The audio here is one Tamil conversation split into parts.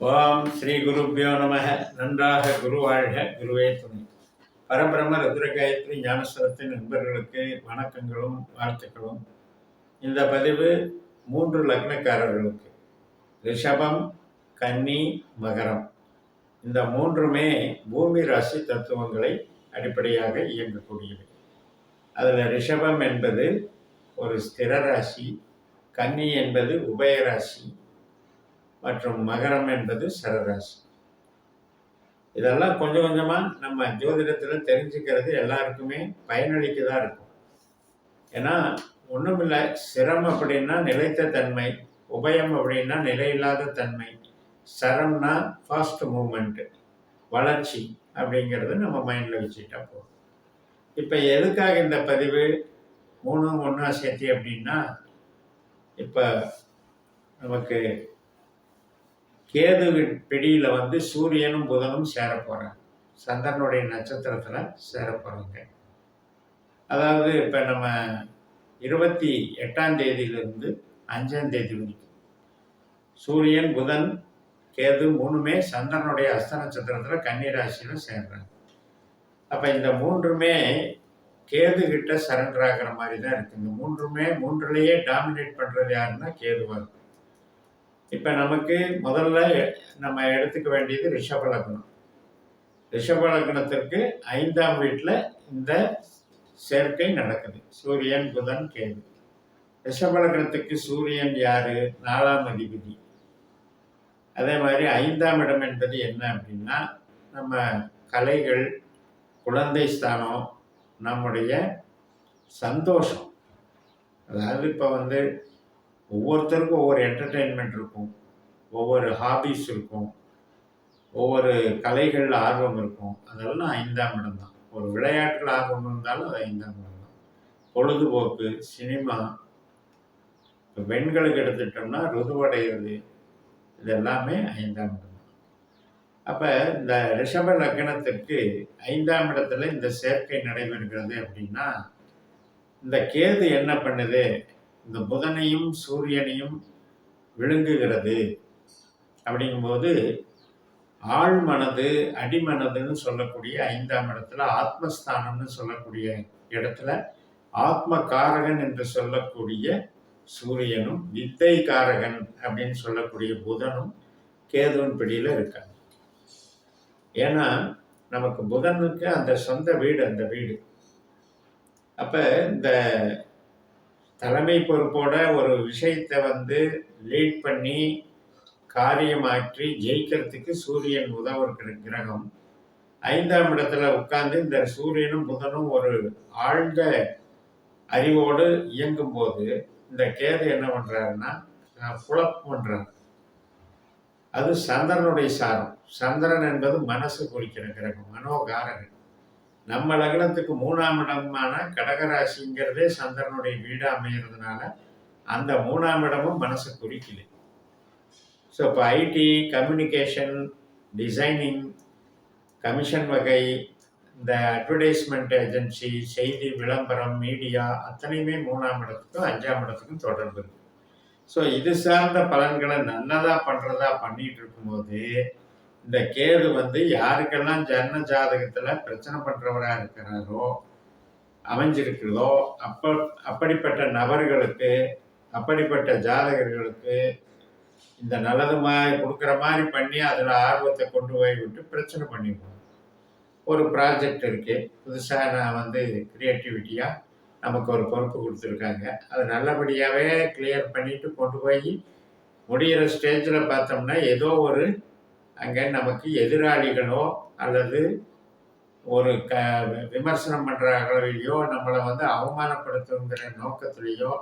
ஓம் ஸ்ரீ குருப்பியோ நம நன்றாக குரு வாழ்க. குருவே துணை. பரபிரம ருத்ரகாயத்ரி ஞானஸ்வரத்தின் நண்பர்களுக்கு வணக்கங்களும் வாழ்த்துக்களும். இந்த பதிவு மூன்று லக்னக்காரர்களுக்கு. ரிஷபம் கன்னி மகரம். இந்த மூன்றுமே பூமி ராசி தத்துவங்களை அடிப்படையாக இயங்கக்கூடியவை. அதில் ரிஷபம் என்பது ஒரு ஸ்திர ராசி கன்னி என்பது உபயராசி மற்றும் மகரம் என்பது சரராசி. இதெல்லாம் கொஞ்சம் கொஞ்சமாக நம்ம ஜோதிடத்தில் தெரிஞ்சுக்கிறது எல்லாருக்குமே பயனளிக்கதாக இருக்கும். ஏன்னா ஒன்றுமில்லை சிரம் அப்படின்னா நிலைத்த தன்மை உபயம் அப்படின்னா நிலையில்லாத தன்மை சரம்னா ஃபாஸ்ட் மூமெண்ட்டு வளர்ச்சி அப்படிங்கிறது நம்ம மைண்டில் வச்சுக்கிட்டா போதும். இப்போ எதுக்காக இந்த பதிவு? மூணும் ஒன்றா சேர்த்தி அப்படின்னா இப்போ நமக்கு கேதுவின் பிடியில் வந்து சூரியனும் புதனும் சேரப்போகிறாங்க சந்திரனுடைய நட்சத்திரத்தில் சேரப்போகிறாங்க அதாவது இப்போ நம்ம இருபத்தி எட்டாம் தேதியிலிருந்து அஞ்சாம் தேதி வரைக்கும் சூரியன் புதன் கேது மூணுமே சந்திரனுடைய அஸ்த நட்சத்திரத்தில் கன்னிராசியில் சேர்றாங்க. அப்போ இந்த மூன்றுமே கேது கிட்ட சரண்டர் ஆகிற மாதிரி தான் இருக்குது இந்த மூன்றுமே மூன்றுலேயே டாமினேட் பண்ணுறது யாருன்னா கேதுவாக இருக்கும் இப்போ நமக்கு முதல்ல நம்ம எடுத்துக்க வேண்டியது ரிஷப லக்னம். ரிஷப லக்னத்திற்கு ஐந்தாம் வீட்டில் இந்த சேர்க்கை நடக்குது. சூரியன் புதன் கேது. ரிஷப லக்னத்துக்கு சூரியன் யாரு? நாலாம் அதிபதி. அதே மாதிரி ஐந்தாம் இடம் என்பது என்ன அப்படின்னா நம்ம கலைகள் குழந்தை ஸ்தானம் நம்முடைய சந்தோஷம். அதாவது இப்போ வந்து ஒவ்வொருத்தருக்கும் ஒவ்வொரு என்டர்டெயின்மெண்ட் இருக்கும். ஒவ்வொரு ஹாபிஸ் இருக்கும். ஒவ்வொரு கலைகளில் ஆர்வம் இருக்கும். அதெல்லாம் ஐந்தாம் இடம் தான். ஒரு விளையாட்டில் ஆர்வம் இருந்தாலும் அது ஐந்தாம் இடம் தான். பொழுதுபோக்கு சினிமா இப்போ பெண்களுக்கு எடுத்துட்டோம்னா ருதுவடைகிறது இது எல்லாமே ஐந்தாம் இடம் தான். அப்போ இந்த ரிஷப லக்னத்திற்கு ஐந்தாம் இடத்துல இந்த சேர்க்கை நடைபெறுகிறது அப்படின்னா இந்த கேது என்ன பண்ணுது? இந்த புதனையும் சூரியனையும் விழுங்குகிறது. அப்படிங்கும்போது ஆழ்மனது அடிமனதுன்னு சொல்லக்கூடிய ஐந்தாம் இடத்துல ஆத்மஸ்தானம்னு சொல்லக்கூடிய இடத்துல ஆத்ம காரகன் என்று சொல்லக்கூடிய சூரியனும் வித்தை காரகன் அப்படின்னு சொல்லக்கூடிய புதனும் கேதுவின் பிடியில் இருக்காங்க. ஏன்னா நமக்கு புதனுக்கு அந்த சொந்த வீடு அந்த வீடு. அப்போ இந்த தலைமை பொறுப்போட ஒரு விஷயத்தை வந்து லீட் பண்ணி காரியமாற்றி ஜெயிக்கிறதுக்கு சூரியன் உதவுற கிரகம். ஐந்தாம் இடத்துல உட்கார்ந்து இந்த சூரியனும் புதனும் ஒரு ஆழ்ந்த அறிவோடு இயங்கும் போது இந்த கேது என்ன பண்ணுறாருன்னா புலப் பண்றாரு. அது சந்திரனுடைய சாரம். சந்திரன் என்பது மனசு குறிக்கிற கிரகம் மனோகாரகன். நம்ம லக்னத்துக்கு மூணாம் இடமான கடகராசிங்கிறதே சந்திரனுடைய வீடாக அமைகிறதுனால அந்த மூணாம் இடமும் மனசை குறிக்கல ஸோ இப்போ ஐடி கம்யூனிகேஷன் டிசைனிங் கமிஷன் வகை இந்த அட்வர்டைஸ்மெண்ட் ஏஜென்சி செய்தி விளம்பரம் மீடியா அத்தனையுமே மூணாம் இடத்துக்கும் அஞ்சாம் இடத்துக்கும் தொடர்பு ஸோ இது சார்ந்த பலன்களை நல்லதாக பண்ணுறதா பண்ணிகிட்டு இருக்கும்போது இந்த கேது வந்து யாருக்கெல்லாம் ஜன்ம ஜாதகத்தில் பிரச்சனை பண்ணுறவராக இருக்கிறாரோ அமைஞ்சிருக்கிறதோ அப்போ அப்படிப்பட்ட நபர்களுக்கு அப்படிப்பட்ட ஜாதகர்களுக்கு இந்த நல்லது மாதிரி கொடுக்குற மாதிரி பண்ணி அதில் ஆர்வத்தை கொண்டு போய் விட்டு பிரச்சனை பண்ணிடுவோம். ஒரு ப்ராஜெக்ட் இருக்குது புதுசாக நான் வந்து க்ரியேட்டிவிட்டியாக நமக்கு ஒரு பொறுப்பு கொடுத்துருக்காங்க. அதை நல்லபடியாகவே கிளியர் பண்ணிவிட்டு கொண்டு போய் முடிகிற ஸ்டேஜில் பார்த்தோம்னா ஏதோ ஒரு அங்கே நமக்கு எதிராளிகளோ அல்லது ஒரு க விமர்சனம் பண்ணுற அளவிலையோ நம்மளை வந்து அவமானப்படுத்துங்கிற நோக்கத்துலேயோ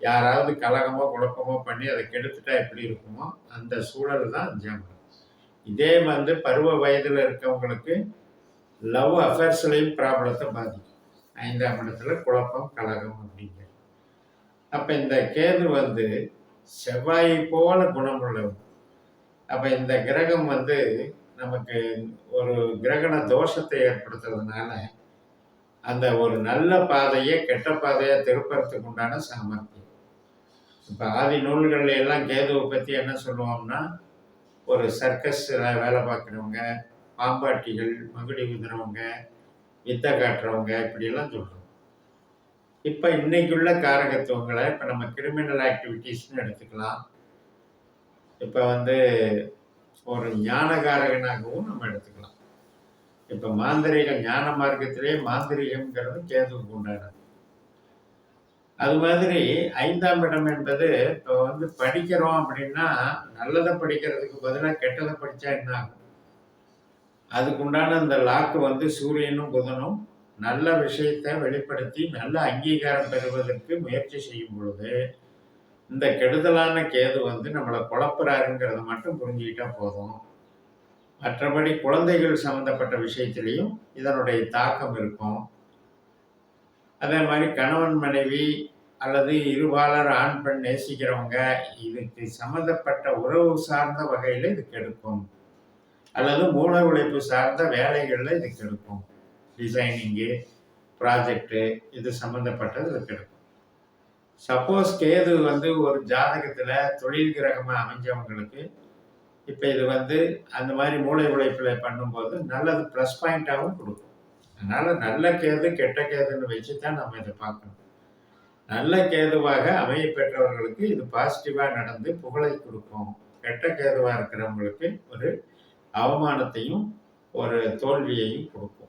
யாராவது கலகமோ குழப்பமோ பண்ணி அதை கெடுத்துட்டா எப்படி இருக்குமோ அந்த சூழல் தான் அஞ்சாம் இதே வந்து பருவ வயதில் இருக்கவங்களுக்கு லவ் அஃபேர்ஸ்லையும் ப்ராப்ளத்தை பாதிக்கும். ஐந்தாம் இடத்துல குழப்பம் கலகம் அப்படிங்கிறது அப்போ இந்த கேது வந்து செவ்வாய் போல குணமுள்ளவர் அப்போ இந்த கிரகம் வந்து நமக்கு ஒரு கிரகண தோஷத்தை ஏற்படுத்துறதுனால அந்த ஒரு நல்ல பாதையை கெட்ட பாதையை திருப்பறதுக்கு உண்டான சாமர்த்தியம். இப்போ ஆதி நூல்கள் எல்லாம் கேதுவை பற்றி என்ன சொல்லுவோம்னா ஒரு சர்க்கஸில் வேலை பார்க்குறவங்க பாம்பாட்டிகள் மகுடி குதிரவங்க வித்தை காட்டுறவங்க இப்படியெல்லாம் சொல்கிறோம் இப்போ இன்னைக்குள்ள காரகத்துவங்களை இப்போ நம்ம கிரிமினல் ஆக்டிவிட்டீஸ்னு எடுத்துக்கலாம். இப்போ வந்து ஒரு ஞானகாரகனாகவும் நம்ம எடுத்துக்கலாம். இப்போ மாந்திரிகம் ஞான மார்க்கத்திலே மாந்திரிகம்ங்கிறது கேதுவுக்கு உண்டானது அது மாதிரி ஐந்தாம் இடம் என்பது இப்போ வந்து படிக்கிறோம் அப்படின்னா நல்லதை படிக்கிறதுக்கு பதிலாக கெட்டதை படித்தா என்ன ஆகும்? அதுக்கு உண்டான அந்த லாக்கு வந்து சூரியனும் புதனும் நல்ல விஷயத்தை வெளிப்படுத்தி நல்ல அங்கீகாரம் பெறுவதற்கு முயற்சி செய்யும் பொழுது இந்த கெடுதலான கேது வந்து நம்மளை குழப்புறாருங்கிறத மட்டும் புரிஞ்சுக்கிட்டா போதும். மற்றபடி குழந்தைகள் சம்மந்தப்பட்ட விஷயத்திலையும் இதனுடைய தாக்கம் இருக்கும். அதே மாதிரி கணவன் மனைவி அல்லது இருபாலர் ஆண் பெண் நேசிக்கிறவங்க இதுக்கு சம்மந்தப்பட்ட உறவு சார்ந்த வகையில் இது கெடுக்கும். அல்லது மூல உழைப்பு சார்ந்த வேலைகளில் இது கெடுக்கும். டிசைனிங்கு ப்ராஜெக்டு இது சம்மந்தப்பட்டது இது கெடுக்கும். சப்போஸ் கேது வந்து ஒரு ஜாதகத்தில் தொழில் கிரகமாக அமைஞ்சவங்களுக்கு இப்போ இது வந்து அந்த மாதிரி மூளை உழைப்பில் பண்ணும்போது நல்லது ப்ளஸ் பாயிண்ட்டாகவும் கொடுக்கும். அதனால் நல்ல கேது கெட்ட கேதுன்னு வச்சு தான் நம்ம இதை பார்க்கணும். நல்ல கேதுவாக அமைய பெற்றவர்களுக்கு இது பாசிட்டிவாக நடந்து புகழை கொடுக்கும். கெட்ட கேதுவாக இருக்கிறவங்களுக்கு ஒரு அவமானத்தையும் ஒரு தோல்வியையும் கொடுக்கும்.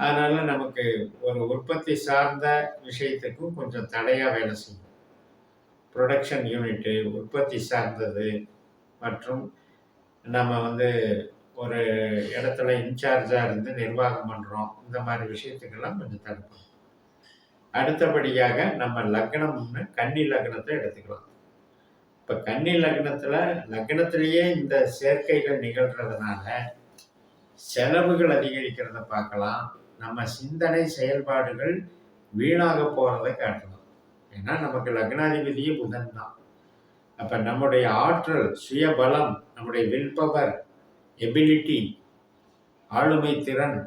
அதனால நமக்கு ஒரு உற்பத்தி சார்ந்த விஷயத்துக்கும் கொஞ்சம் தடையாக வேலை செய்யும். ப்ரொடக்ஷன் யூனிட்டு உற்பத்தி சார்ந்தது மற்றும் நம்ம வந்து ஒரு இடத்துல இன்சார்ஜாக இருந்து நிர்வாகம் பண்ணுறோம் இந்த மாதிரி விஷயத்துக்கெல்லாம் கொஞ்சம் தடுப்போம். அடுத்தபடியாக நம்ம லக்னம்னு கன்னி லக்னத்தை எடுத்துக்கலாம். இப்போ கன்னி லக்னத்தில் லக்னத்திலேயே இந்த சேர்க்கைகள் நிகழ்கிறதுனால செலவுகள் அதிகரிக்கிறத பார்க்கலாம். நம்ம சிந்தனை செயல்பாடுகள் வீணாக போகிறத காட்டணும் ஏன்னா நமக்கு லக்னாதிபதியே புதன் தான். அப்போ நம்முடைய ஆற்றல் சுயபலம் நம்முடைய வில் பவர் எபிலிட்டி ஆளுமை திறன்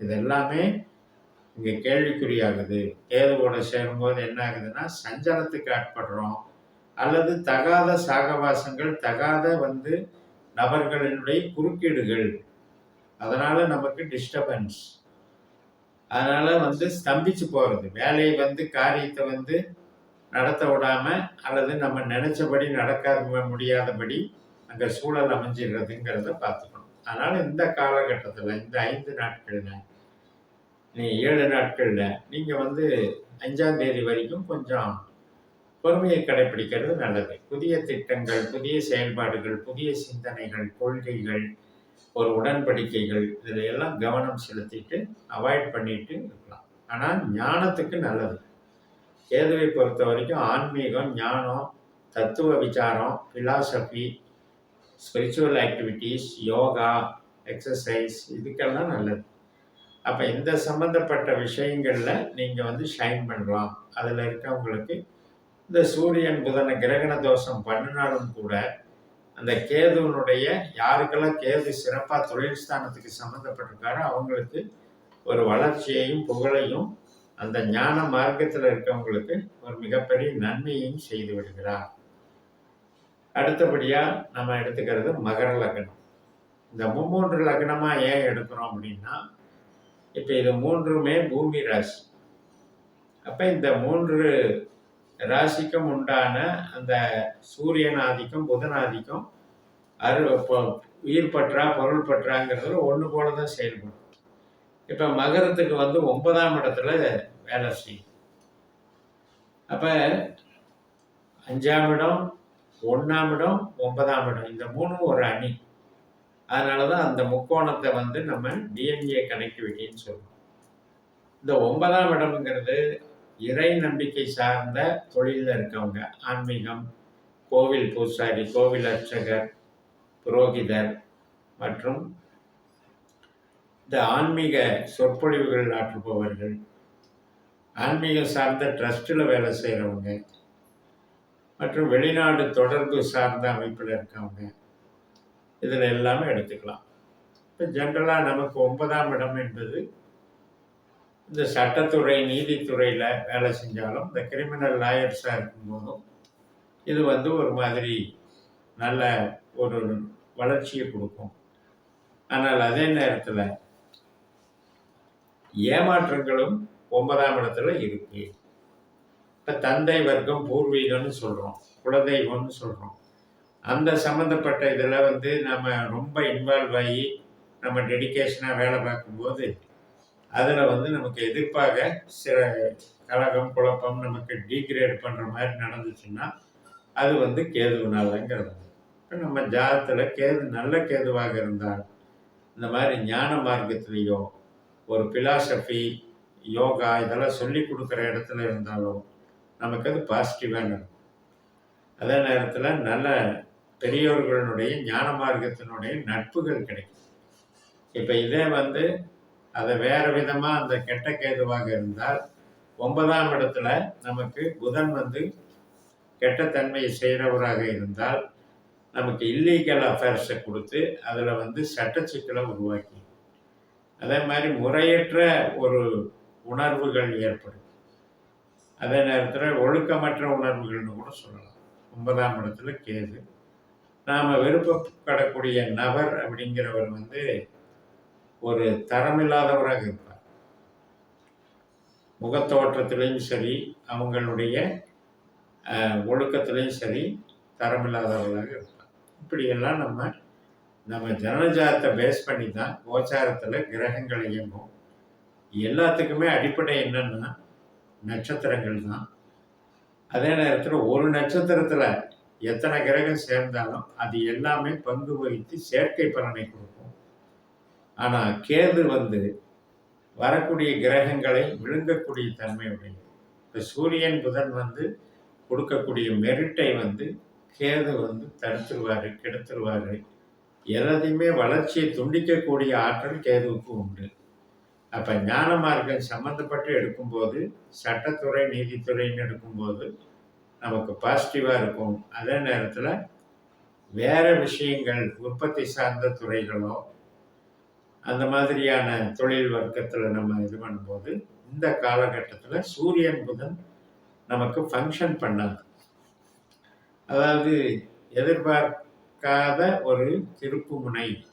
இதெல்லாமே இங்கே கேள்விக்குறியாகுது. கேதுவோட சேரும்போது என்ன ஆகுதுன்னா சஞ்சலத்துக்கு ஆட்படுறோம். அல்லது தகாத சாகவாசங்கள் தகாத வந்து நபர்களினுடைய குறுக்கீடுகள். அதனால நமக்கு டிஸ்டர்பன்ஸ் அதனால வந்து ஸ்தம்பிச்சு போகிறது வேலையை வந்து காரியத்தை வந்து நடத்த விடாம அல்லது நம்ம நினைச்சபடி நடக்காத முடியாதபடி அங்கே சூழல் அமைஞ்சிடுறதுங்கிறத பார்த்துக்கணும். அதனால இந்த காலகட்டத்தில் இந்த ஐந்து நாட்களில் நீ ஏழு நாட்களில் நீங்கள் வந்து அஞ்சாம் தேதி வரைக்கும் கொஞ்சம் பொறுமையை கடைபிடிக்கிறது நல்லது. புதிய திட்டங்கள் புதிய செயல்பாடுகள் புதிய சிந்தனைகள் கொள்கைகள் ஒரு உடன்படிக்கைகள் இதில் எல்லாம் கவனம் செலுத்திட்டு அவாய்ட் பண்ணிட்டு இருக்கலாம். ஆனால் ஞானத்துக்கு நல்லது. கேதுவை பொறுத்த வரைக்கும் ஆன்மீகம் ஞானம் தத்துவ விசாரம் philosophy spiritual activities yoga exercise இதுக்கெல்லாம் நல்லது. அப்போ இந்த சம்மந்தப்பட்ட விஷயங்களில் நீங்கள் வந்து ஷைன் பண்ணலாம். அதில் இருக்கவங்களுக்கு இந்த சூரியன் புதன கிரகண தோஷம் பண்ணினாலும் கூட அந்த கேதுவனுடைய யாருக்கெல்லாம் கேது சிறப்பாக தொழில் ஸ்தானத்துக்கு சம்மந்தப்பட்டிருக்காரோ அவங்களுக்கு ஒரு வளர்ச்சியையும் புகழையும் அந்த ஞான மார்க்கத்தில் இருக்கவங்களுக்கு ஒரு மிகப்பெரிய நன்மையையும் செய்து விடுகிறார். அடுத்தபடியாக நம்ம எடுத்துக்கிறது மகர லக்னம். இந்த மும்மூன்று லக்னமாக ஏன் எடுக்கிறோம் அப்படின்னா இப்போ இது மூன்றுமே பூமி ராசி. அப்போ இந்த மூன்று ராசிக்கும் உண்டான அந்த சூரியன் ஆதிக்கம் புதன் ஆதிக்கம் அரு உயிர் பற்றா பொருள் பற்றாங்கிறது ஒன்று போல தான் செயல்படும். இப்போ மகரத்துக்கு வந்து ஒன்பதாம் இடத்துல வேலை செய்யும். அப்போ அஞ்சாம் இடம் ஒன்றாம் இடம் ஒன்பதாம் இடம் இந்த மூணும் ஒரு அணி. அதனால தான் அந்த முக்கோணத்தை வந்து நம்ம டிஎன்ஏ கனெக்டிவிட்டின்னு சொல்லுவோம் இந்த ஒன்பதாம் இடம்ங்கிறது இறை நம்பிக்கை சார்ந்த தொழிலில் இருக்கவங்க ஆன்மீகம் கோவில் பூசாரி கோவில் அர்ச்சகர் புரோகிதர் மற்றும் இந்த ஆன்மீக சொற்பொழிவுகள் ஆற்றுபவர்கள் ஆன்மீகம் சார்ந்த ட்ரஸ்ட்டில் வேலை செய்கிறவங்க மற்றும் வெளிநாடு தொடர்பு சார்ந்த அமைப்பில் இருக்கவங்க இதில் எல்லாமே எடுத்துக்கலாம். இப்போ ஜென்ரலாக நமக்கு ஒன்பதாம் இடம் என்பது இந்த சட்டத்துறை நீதித்துறையில் வேலை செஞ்சாலும் இந்த கிரிமினல் லாயர்ஸாக இருக்கும்போதும் இது வந்து ஒரு மாதிரி நல்ல ஒரு வளர்ச்சியை கொடுக்கும். ஆனால் அதே நேரத்தில் ஏமாற்றங்களும் ஒன்பதாம் இடத்துல இருக்கு. இப்போ தந்தை வர்க்கம் பூர்வீகம்னு சொல்கிறோம் குலதெய்வம்னு சொல்கிறோம் அந்த சம்மந்தப்பட்ட இதில் வந்து நம்ம ரொம்ப இன்வால்வ் ஆகி நம்ம டெடிக்கேஷனாக வேலை பார்க்கும்போது அதில் வந்து நமக்கு எதிர்ப்பாக சில கலகம் குழப்பம் நமக்கு டீக்ரேட் பண்ணுற மாதிரி நடந்துச்சுன்னா அது வந்து கேதுவினாலங்கிறது. இப்போ நம்ம ஜாதத்தில் கேது நல்ல கேதுவாக இருந்தால் இந்த மாதிரி ஞான மார்க்கத்திலேயோ ஒரு பிலாசபி யோகா இதெல்லாம் சொல்லி கொடுக்குற இடத்துல இருந்தாலும் நமக்கு அது பாசிட்டிவாக நடக்கும். அதே நேரத்தில் நல்ல பெரியோர்களுடைய ஞான மார்க்கத்தினுடைய நட்புகள் கிடைக்கும். இப்போ இதே வந்து அதை வேறு விதமாக அந்த கெட்ட கேதுவாக இருந்தால் ஒன்பதாம் இடத்துல நமக்கு புதன் வந்து கெட்ட தன்மையை செய்கிறவராக இருந்தால் நமக்கு இல்லீகல் அஃபேர்ஸை கொடுத்து அதில் வந்து சட்ட சிக்கலை உருவாக்கி அதே மாதிரி முறையற்ற ஒரு உணர்வுகள் ஏற்படும். அதே நேரத்தில் ஒழுக்கமற்ற உணர்வுகள்னு கூட சொல்லலாம். ஒன்பதாம் இடத்துல கேது. நாம் விருப்பப்படக்கூடிய நபர் அப்படிங்கிறவர் வந்து ஒரு தரமில்லாதவராக இருப்பார். முகத்தோற்றத்திலையும் சரி அவங்களுடைய ஒழுக்கத்திலையும் சரி தரமில்லாதவர்களாக இருப்பார். இப்படியெல்லாம் நம்ம நம்ம ஜனஜாதத்தை பேஸ் பண்ணி தான் கோச்சாரத்தில் கிரகங்கள் இயங்கும். எல்லாத்துக்குமே அடிப்படை என்னென்னா நட்சத்திரங்கள் தான். அதே நேரத்தில் ஒரு நட்சத்திரத்தில் எத்தனை கிரகம் சேர்ந்தாலும் அது எல்லாமே பங்கு வகித்து செயற்கை பலனை கொடுக்கும். ஆனால் கேது வந்து வரக்கூடிய கிரகங்களை விழுங்கக்கூடிய தன்மையுடைய இப்போ சூரியன் புதன் வந்து கொடுக்கக்கூடிய மெரிட்டை வந்து கேது வந்து தடுத்துருவார் கெடுத்துருவார். எல்லாத்தையுமே வளர்ச்சியை துண்டிக்கக்கூடிய ஆற்றல் கேதுவுக்கு உண்டு. அப்போ ஞான மார்க்கம் சம்மந்தப்பட்டு எடுக்கும்போது சட்டத்துறை நீதித்துறைன்னு எடுக்கும்போது நமக்கு பாசிட்டிவாக இருக்கும். அதே நேரத்தில் வேறு விஷயங்கள் உற்பத்தி சார்ந்த துறைகளோ அந்த மாதிரியான தொழில் வர்க்கத்தில் நம்ம இது பண்ணும்போது இந்த காலகட்டத்தில் சூரியன் புதன் நமக்கு ஃபங்க்ஷன் பண்ணாது அதாவது எதிர்பார்க்காத ஒரு திருப்பு முனை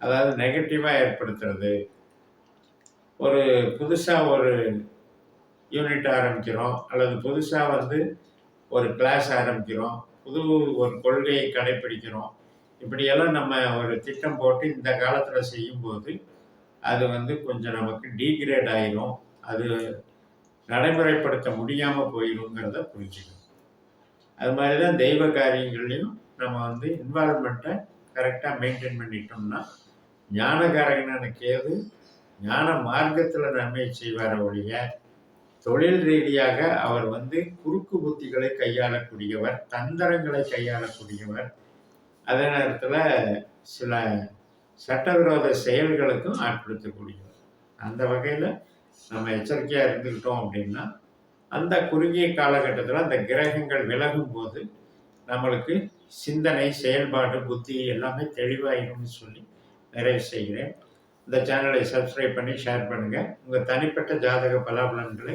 அதாவது நெகட்டிவாக ஏற்படுத்துறது. ஒரு புதுசாக ஒரு யூனிட் ஆரம்பிக்கிறோம் அல்லது புதுசாக வந்து ஒரு கிளாஸ் ஆரம்பிக்கிறோம் புது ஒரு கொள்கையை கடைப்பிடிக்கிறோம் இப்படியெல்லாம் நம்ம ஒரு திட்டம் போட்டு இந்த காலத்தில் செய்யும்போது அது வந்து கொஞ்சம் நமக்கு டீக்ரேட் ஆயிரும். அது நடைமுறைப்படுத்த முடியாமல் போயிடுங்கிறத புரிஞ்சுக்கணும். அது மாதிரி தான் தெய்வ காரியங்கள்லையும் நம்ம வந்து இன்வால்மெண்ட்டை கரெக்டாக மெயின்டைன் பண்ணிட்டோம்னா ஞானகாரகனான கேது ஞான மார்க்கத்தில் நன்மை செய்வார ஒழிய தொழில் ரீதியாக அவர் வந்து குறுக்கு புத்திகளை கையாளக்கூடியவர் தந்திரங்களை கையாளக்கூடியவர் அதே நேரத்தில் சில சட்டவிரோத செயல்களுக்கும் ஆட்படுத்தக்கூடியது. அந்த வகையில் நம்ம எச்சரிக்கையாக இருந்துக்கிட்டோம் அப்படின்னா அந்த குறுகிய காலகட்டத்தில் அந்த கிரகங்கள் விலகும் போது நம்மளுக்கு சிந்தனை செயல்பாடு புத்தி எல்லாமே தெளிவாயிரும்னு சொல்லி நிறைவு செய்கிறேன். இந்த சேனலை சப்ஸ்கிரைப் பண்ணி ஷேர் பண்ணுங்கள் உங்கள் தனிப்பட்ட ஜாதக பலாபலன்களை